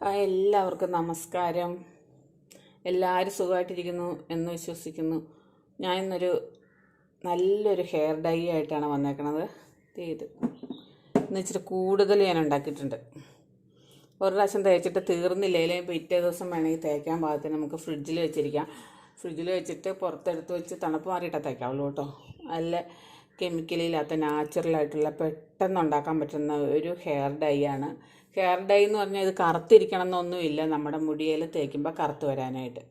Hi എല്ലാവർക്കും നമസ്കാരം. എല്ലാവരും സുഖമായിട്ടിരിക്കുന്നു എന്ന് വിശ്വസിക്കുന്നു. ഞാൻ ഇന്നൊരു നല്ലൊരു ഹെയർ ഡൈ ആയിട്ടാണ് വന്നേക്കണത്. ഇത്. ഇന്ന് ഇച്ചിരി കൂടുതൽ ഞാൻ ഉണ്ടാക്കിയിട്ടുണ്ട്. ഒരു പ്രാവശ്യം തേച്ചിട്ട് തീർന്നില്ലെങ്കിൽ പിറ്റേ ദിവസം വേണമെങ്കിൽ തേക്കാൻ പാകത്തിന് നമുക്ക് ഫ്രിഡ്ജിൽ വെച്ചിരിക്കാം. ഫ്രിഡ്ജിൽ വെച്ചിട്ട് പുറത്തെടുത്ത് വെച്ച് തണുപ്പ് മാറിയിട്ടാണ് തേക്കാവുള്ളൂ കേട്ടോ. നല്ല കെമിക്കലില്ലാത്ത നാച്ചുറലായിട്ടുള്ള പെട്ടെന്ന് ഉണ്ടാക്കാൻ പറ്റുന്ന ഒരു ഹെയർ ഡൈ ആണ്. ഹെയർ ഡൈ എന്ന് പറഞ്ഞാൽ ഇത് കറുത്തിരിക്കണം എന്നൊന്നുമില്ല നമ്മുടെ മുടിയിൽ തേക്കുമ്പോൾ കറുത്ത് വരാനായിട്ട്.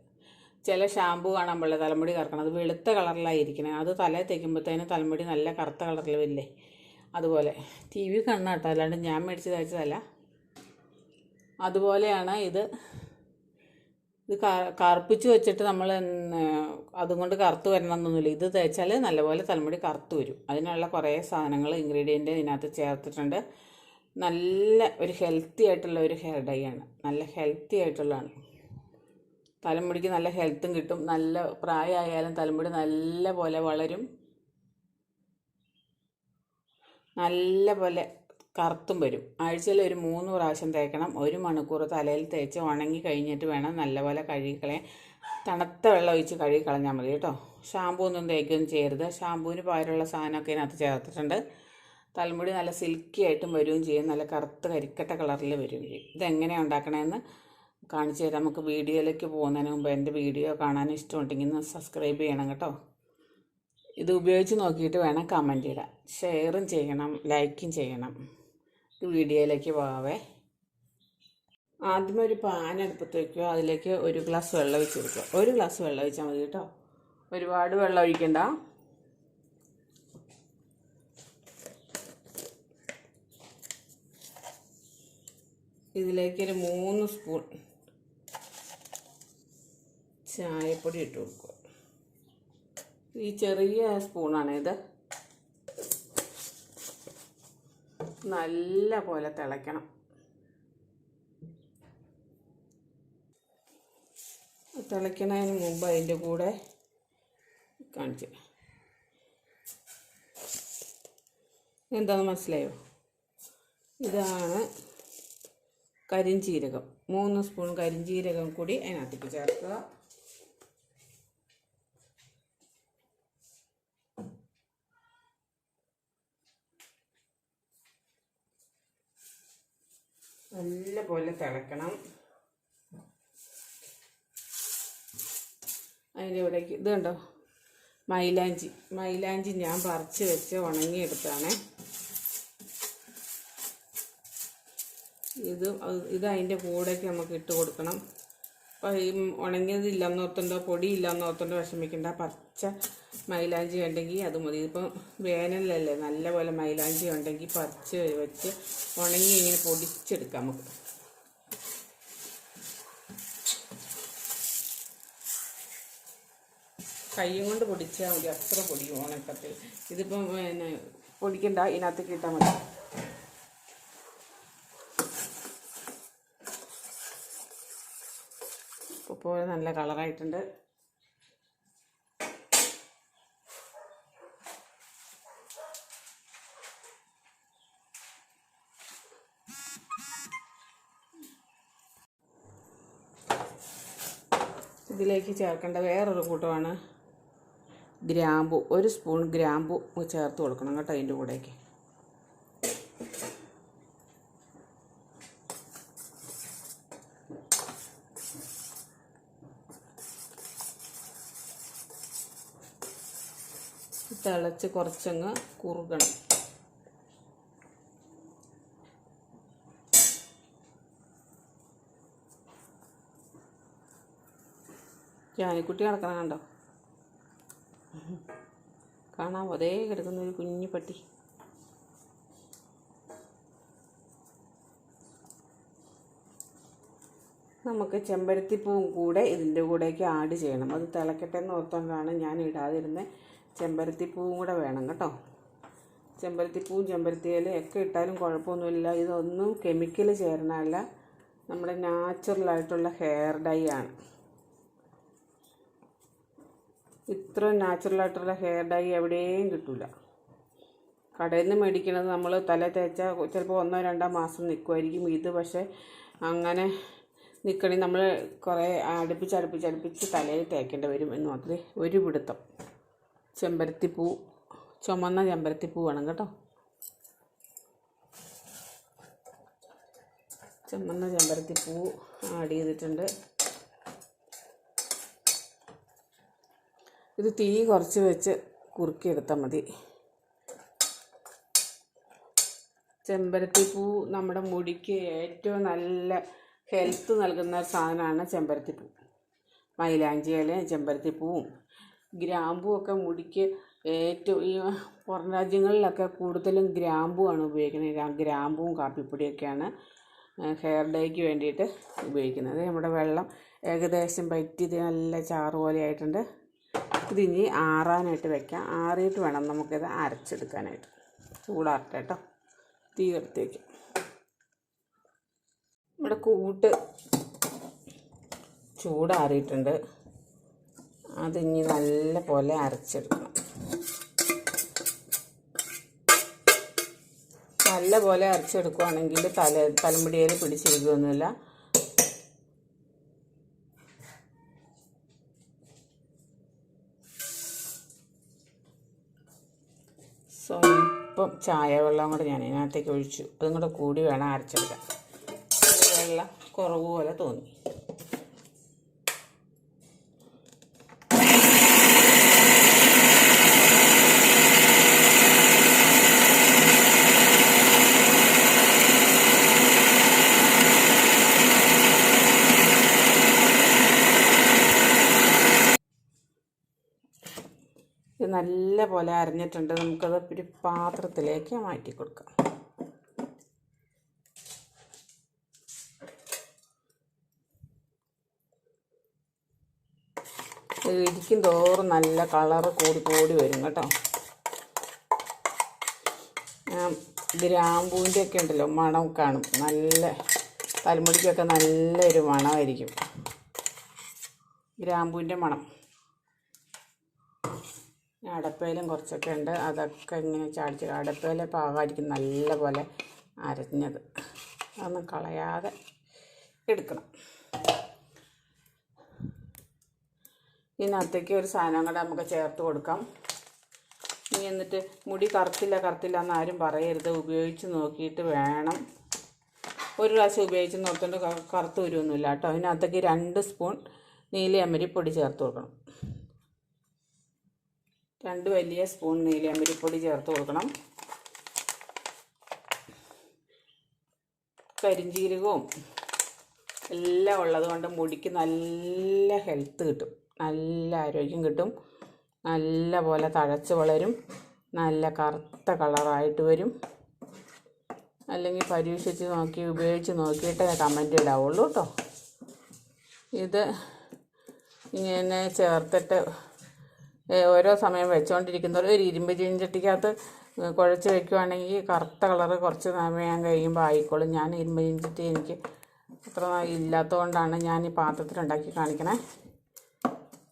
ചില ഷാമ്പു കാണാൻ പോലെ തലമുടി കറക്കണം അത് വെളുത്ത കളറിലായിരിക്കണം അത് തല തേക്കുമ്പോഴത്തേനും തലമുടി നല്ല കറുത്ത കളറിൽ വരില്ലേ? അതുപോലെ. ടി വി കണ്ണാട്ടോ അല്ലാണ്ട് ഞാൻ മേടിച്ച് തയ്ച്ചതല്ല. അതുപോലെയാണ് ഇത്. ഇത് കറുപ്പിച്ച് വെച്ചിട്ട് നമ്മൾ അതും കൊണ്ട് കറുത്ത് വരണം എന്നൊന്നുമില്ല ഇത് തേച്ചാൽ നല്ലപോലെ തലമുടി കറുത്ത് വരും. അതിനുള്ള കുറേ സാധനങ്ങൾ ഇൻഗ്രീഡിയന്റ് ഇതിനകത്ത് ചേർത്തിട്ടുണ്ട്. നല്ല ഒരു ഹെൽത്തി ആയിട്ടുള്ള ഒരു ഹെയർ ഡൈ ആണ്. നല്ല ഹെൽത്തി ആയിട്ടുള്ളതാണ് തലമുടിക്ക് നല്ല ഹെൽത്തും കിട്ടും. നല്ല പ്രായമായാലും തലമുടി നല്ല പോലെ വളരും. നല്ല പോലെ കറുത്തും വരും. ആഴ്ചയിൽ ഒരു മൂന്ന് പ്രാവശ്യം തേക്കണം. ഒരു മണിക്കൂർ തലയിൽ തേച്ച് ഉണങ്ങി കഴിഞ്ഞിട്ട് വേണം നല്ലപോലെ കഴുകിക്കളയാൻ. തണുത്ത വെള്ളം ഒഴിച്ച് കഴുകി കളഞ്ഞാൽ മതി കേട്ടോ. ഷാമ്പൂ ഒന്നും തേക്കുകയൊന്നും ചെയ്യരുത്. ഷാമ്പൂവിന് പകരമുള്ള സാധനമൊക്കെ ഇതിനകത്ത് ചേർത്തിട്ടുണ്ട്. തലമുടി നല്ല സിൽക്കി ആയിട്ടും വരികയും ചെയ്യും. നല്ല കറുത്ത കരിക്കട്ട കളറിൽ വരികയും ചെയ്യും. ഇതെങ്ങനെയാണ് ഉണ്ടാക്കണമെന്ന് കാണിച്ചു തരാം. നമുക്ക് വീഡിയോയിലേക്ക് പോകുന്നതിന് മുമ്പ് എന്റെ വീഡിയോ കാണാൻ ഇഷ്ടമുണ്ടെങ്കിൽ ഒന്ന് സബ്സ്ക്രൈബ് ചെയ്യണം കേട്ടോ. ഇത് ഉപയോഗിച്ച് നോക്കിയിട്ട് വേണം കമന്റ് ഇടാൻ. ഷെയറും ചെയ്യണം ലൈക്കും ചെയ്യണം. വീഡിയോയിലേക്ക് പോകാവേ. ആദ്യമേ ഒരു പാൻ അടുപ്പത്ത് വയ്ക്കുക അതിലേക്ക് ഒരു ഗ്ലാസ് വെള്ളം ഒഴിച്ച് കൊടുക്കുക. ഒരു ഗ്ലാസ് വെള്ളം ഒഴിച്ചാൽ മതി കേട്ടോ. ഒരുപാട് വെള്ളം ഒഴിക്കണ്ട. ഇതിലേക്ക് ഒരു മൂന്ന് സ്പൂൺ ചായപ്പൊടി ഇട്ട് കൊടുക്കുക. ഈ ചെറിയ സ്പൂണാണ് ഇത്. നല്ല പോലെ തിളയ്ക്കണം. തിളയ്ക്കണതിന് മുമ്പ് അതിന്റെ കൂടെ കാണിച്ച്. എന്താണെന്ന് മനസ്സിലായോ? ഇതാണ് കരിഞ്ചീരകം. മൂന്ന് സ്പൂൺ കരിഞ്ചീരകം കൂടി അതിനകത്തേക്ക് ചേർക്കുക. നല്ല പോലെ തിളക്കണം. അതിന്റെ ഇവിടേക്ക് ഇത് കണ്ടോ? മൈലാഞ്ചി. മൈലാഞ്ചി ഞാൻ പറിച്ച് വെച്ച് ഉണങ്ങിയെടുത്താണ് ഇത് ഇത് അതിന്റെ കൂടെയൊക്കെ നമുക്ക് ഇട്ട് കൊടുക്കണം. അപ്പോൾ ഈ ഉണങ്ങിയത് ഇല്ലെന്നോർത്തുണ്ടോ പൊടി ഇല്ലെന്നോർത്തുണ്ടോ വിഷമിക്കേണ്ട. പച്ച മൈലാഞ്ചി ഉണ്ടെങ്കിൽ അത് മതി. ഇതിപ്പം വേനലല്ലേ നല്ലപോലെ മൈലാഞ്ചി ഉണ്ടെങ്കിൽ പച്ച വെച്ച് ഉണങ്ങി ഇങ്ങനെ പൊടിച്ചെടുക്കാം നമുക്ക്. കൈയും കൊണ്ട് പൊടിച്ചാൽ മതി. അത്ര പൊടിയും ഉണക്കത്തിൽ. ഇതിപ്പം പിന്നെ പൊടിക്കണ്ട. ഇതിനകത്തേക്ക് ഇട്ടാൽ മതി. ഇപ്പോൾ നല്ല കളറായിട്ടുണ്ട്. ഇതിലേക്ക് ചേർക്കേണ്ട വേറൊരു കൂട്ടമാണ് ഗ്രാമ്പു. ഒരു സ്പൂൺ ഗ്രാമ്പു ചേർത്ത് കൊടുക്കണം കേട്ടോ അതിന്റെ കൂടേക്ക് തിളച്ച് കുറച്ചങ്ങ് കുറുകണം. ജാനിക്കുട്ടി കിടക്കണം കണ്ടോ? കാണാം അതേ കിടക്കുന്ന ഒരു കുഞ്ഞു പട്ടി. നമുക്ക് ചെമ്പരത്തിപ്പൂവും കൂടെ ഇതിന്റെ കൂടേക്ക് ആഡ് ചെയ്യണം. അത് തിളക്കട്ടെ എന്ന് ഓർത്തുകൊണ്ടാണ് ഞാൻ ഇടാതിരുന്നത് ചെമ്പരത്തിപ്പൂവും കൂടെ വേണം കേട്ടോ. ചെമ്പരത്തിപ്പൂവും ചെമ്പരത്തി ഒക്കെ ഇട്ടാലും കുഴപ്പമൊന്നുമില്ല. ഇതൊന്നും കെമിക്കൽ ചേർന്നല്ല നമ്മുടെ നാച്ചുറലായിട്ടുള്ള ഹെയർ ഡൈ ആണ്. ഇത്ര നാച്ചുറലായിട്ടുള്ള ഹെയർ ഡൈ എവിടെയും കിട്ടില്ല കടയിൽ നിന്ന് മേടിക്കുന്നത് നമ്മൾ തല തേച്ചാൽ ചിലപ്പോൾ ഒന്നോ രണ്ടോ മാസം നിൽക്കുമായിരിക്കും ഇത്. പക്ഷേ അങ്ങനെ നിൽക്കണേ നമ്മൾ കുറേ അടുപ്പിച്ച് അടുപ്പിച്ച് അടുപ്പിച്ച് തലയിൽ തേക്കേണ്ടി വരും എന്ന് മാത്രമേ ഒരു പിടുത്തം. ചെമ്പരത്തിപ്പൂ ചുമന്ന ചെമ്പരത്തിപ്പൂ വേണം കേട്ടോ. ചുമന്ന ചെമ്പരത്തിപ്പൂ ആഡ് ചെയ്തിട്ടുണ്ട്. ഇത് തീ കുറച്ച് വെച്ച് കുറുക്കിയെടുത്താൽ മതി. ചെമ്പരത്തിപ്പൂ നമ്മുടെ മുടിക്ക് ഏറ്റവും നല്ല ഹെൽത്ത് നൽകുന്ന സാധനമാണ് ചെമ്പരത്തിപ്പൂ. മൈലാഞ്ചി ഇല ചെമ്പരത്തിപ്പൂവും. ഗ്രാമ്പും ഒക്കെ മുടിക്ക് ഏറ്റവും ഈ പുറം രാജ്യങ്ങളിലൊക്കെ കൂടുതലും ഗ്രാമ്പുവാണ് ഉപയോഗിക്കുന്നത്. ഗ്രാ- ഗ്രാമ്പുവും കാപ്പിപ്പൊടിയൊക്കെയാണ് ഹെയർ ഡേയ്ക്ക് വേണ്ടിയിട്ട് ഉപയോഗിക്കുന്നത്. നമ്മുടെ വെള്ളം ഏകദേശം വറ്റിത് നല്ല ചാറ് പോലെ ആയിട്ടുണ്ട്. ഇതിനി ആറാനായിട്ട് വെക്കാം. ആറിയിട്ട് വേണം നമുക്കിത് അരച്ചെടുക്കാനായിട്ട്. ചൂടാറട്ടെ കേട്ടോ തീ വയ്ക്കാം നമ്മുടെ കൂട്ട് ചൂടാറിയിട്ടുണ്ട്. അതിനി നല്ല പോലെ അരച്ചെടുക്കണം. നല്ല പോലെ അരച്ചെടുക്കുകയാണെങ്കിൽ തല തലമുടിയിൽ പിടിച്ചിരിക്കുകയൊന്നുമില്ല സ്വല്പം ചായ വെള്ളം കൂടെ ഞാൻ ഇതിനകത്തേക്ക് ഒഴിച്ചു. അതും കൂടെ കൂടി വേണം അരച്ചെടുക്കാൻ. വെള്ളം കുറവ് പോലെ തോന്നി. നല്ല പോലെ അരഞ്ഞിട്ടുണ്ട്. നമുക്കത് ഒരു പാത്രത്തിലേക്ക് മാറ്റി കൊടുക്കാം. ഇരിക്കും തോറും നല്ല കളറ് കൂടി കൂടി വരും കേട്ടോ. ഗ്രാമ്പൂവിന്റെ ഒക്കെ ഉണ്ടല്ലോ മണം കാണും. നല്ല തലമുടിക്കൊക്കെ നല്ലൊരു മണമായിരിക്കും. ഗ്രാമ്പൂവിന്റെ മണം. അടപ്പയിലും കുറച്ചൊക്കെ ഉണ്ട്. അതൊക്കെ ഇങ്ങനെ ചാടിച്ച് അടപ്പയിലെ പാകമായിരിക്കും നല്ല പോലെ അരഞ്ഞത്. അതൊന്നും കളയാതെ എടുക്കണം. ഇതിനകത്തേക്ക് ഒരു സാധനം കൂടെ നമുക്ക് ചേർത്ത് കൊടുക്കാം. ഇനി എന്നിട്ട് മുടി കറുത്തില്ല കറുത്തില്ല എന്ന് ആരും പറയരുത്. ഉപയോഗിച്ച് നോക്കിയിട്ട് വേണം. ഒരു പ്രാവശ്യം ഉപയോഗിച്ച് ക- കറുത്ത് വരുമൊന്നുമില്ല കേട്ടോ. അതിനകത്തേക്ക് രണ്ട് സ്പൂൺ നീലയമ്മരിപ്പൊടി ചേർത്ത് കൊടുക്കണം. രണ്ട് വലിയ സ്പൂൺ നീലയമ്പരിപ്പൊടി ചേർത്ത് കൊടുക്കണം. കരിഞ്ജീരകവും എല്ലാം ഉള്ളത് കൊണ്ട് മുടിക്ക് നല്ല ഹെൽത്ത് കിട്ടും. നല്ല ആരോഗ്യം കിട്ടും. നല്ല പോലെ തഴച്ച് വളരും. നല്ല കറുത്ത കളറായിട്ട് വരും. അല്ലെങ്കിൽ പരീക്ഷിച്ച് നോക്കി ഉപയോഗിച്ച് നോക്കിയിട്ടേ കമന്റ് ഇടാവുള്ളൂ കേട്ടോ ഇത് ഇങ്ങനെ ചേർത്തിട്ട് ഓരോ സമയം വെച്ചുകൊണ്ടിരിക്കുന്ന ഒരു ഇരുമ്പ് ചീഞ്ചട്ടിക്കകത്ത് കുഴച്ച് വെക്കുവാണെങ്കിൽ കറുത്ത കളറ് കുറച്ച് സമയം കഴിയുമ്പോൾ ആയിക്കോളും. ഞാൻ ഇരുമ്പ് ചീഞ്ചട്ടി എനിക്ക് അത്ര ഇല്ലാത്തതുകൊണ്ടാണ് ഞാൻ ഈ പാത്രത്തിലുണ്ടാക്കി കാണിക്കണേ.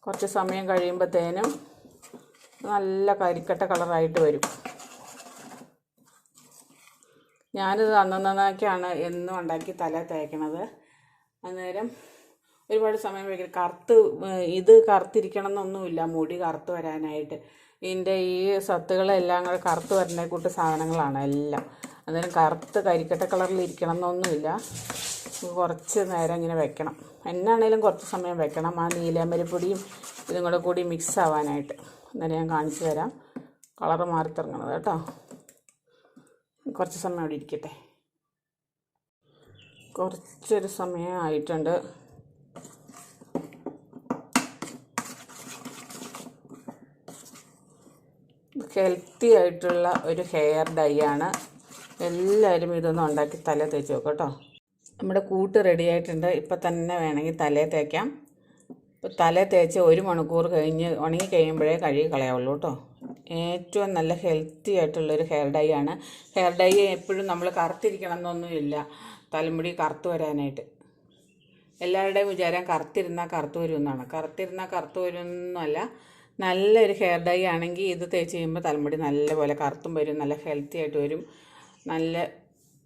കുറച്ച് സമയം കഴിയുമ്പോഴത്തേനും നല്ല കരിക്കട്ട കളറായിട്ട് വരും. ഞാനിത് അന്നന്നൊക്കെയാണ് എന്നും ഉണ്ടാക്കി തല തേക്കണത്. അന്നേരം ഒരുപാട് സമയം വയ്ക്കും കറുത്ത് ഇത് കറുത്തിരിക്കണം എന്നൊന്നുമില്ല മുടി കറുത്ത് വരാനായിട്ട്. ഇതിന്റെ ഈ സത്തുകളെല്ലാം കൂടെ കറുത്ത് വരുന്ന കൂട്ട് സാധനങ്ങളാണ് എല്ലാം. അന്നേരം കറുത്ത് കരിക്കട്ട കളറിൽ ഇരിക്കണം എന്നൊന്നുമില്ല കുറച്ച് നേരം ഇങ്ങനെ വെക്കണം. എന്നാണേലും കുറച്ച് സമയം വെക്കണം. ആ നീലാമ്പരിപ്പൊടിയും ഇതും കൂടെ കൂടി മിക്സ് ആവാനായിട്ട്. അന്നേരം ഞാൻ കാണിച്ചു തരാം. കളറ് മാറി തുടങ്ങണത് കേട്ടോ. കുറച്ച് സമയം അവിടെ ഇരിക്കട്ടെ. കുറച്ചൊരു സമയം ആയിട്ടുണ്ട്. ഹെൽത്തി ആയിട്ടുള്ള ഒരു ഹെയർ ഡൈ ആണ്. എല്ലാവരും ഇതൊന്നും ഉണ്ടാക്കി തല തേച്ച് നോക്കും കേട്ടോ. നമ്മുടെ കൂട്ട് റെഡി ആയിട്ടുണ്ട്. ഇപ്പം തന്നെ വേണമെങ്കിൽ തലേ തേക്കാം. ഇപ്പോൾ തല തേച്ച് ഒരു മണിക്കൂർ കഴിഞ്ഞ് ഉണങ്ങി കഴിയുമ്പോഴേ കഴുകി കളയാവുള്ളൂ കേട്ടോ. ഏറ്റവും നല്ല ഹെൽത്തി ആയിട്ടുള്ളൊരു ഹെയർ ഡൈ ആണ്. ഹെയർ ഡൈ എപ്പോഴും നമ്മൾ കറുത്തിരിക്കണം എന്നൊന്നുമില്ല തലമുടി കറുത്ത് വരാനായിട്ട്. എല്ലാവരുടെയും വിചാരം കറുത്തിരുന്നാൽ കറുത്ത് വരുമെന്നാണ്. കറുത്തിരുന്നാൽ കറുത്ത് വരും എന്നല്ല നല്ലൊരു ഹെയർ ഡൈ ആണെങ്കിൽ ഇത് തേച്ച് കഴിയുമ്പോൾ തലമുടി നല്ലപോലെ കറുത്തും വരും നല്ല ഹെൽത്തി ആയിട്ട് വരും നല്ല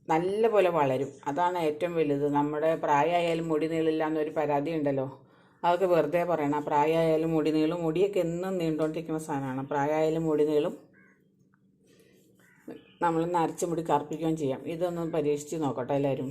നല്ലപോലെ വളരും. അതാണ് ഏറ്റവും വലുത്. നമ്മുടെ പ്രായമായാലും മുടി നീളില്ല എന്നൊരു പരാതി ഉണ്ടല്ലോ. അതൊക്കെ വെറുതെ പറയണം. പ്രായമായാലും മുടി നീളും മുടിയൊക്കെ എന്നും നീണ്ടുകൊണ്ടിരിക്കുന്ന സാധനമാണ്. പ്രായമായാലും മുടി നീളും നമ്മൾ നരച്ച് മുടി കറുപ്പിക്കുകയും ചെയ്യാം. ഇതൊന്ന് പരീക്ഷിച്ച് നോക്കട്ടെ എല്ലാവരും.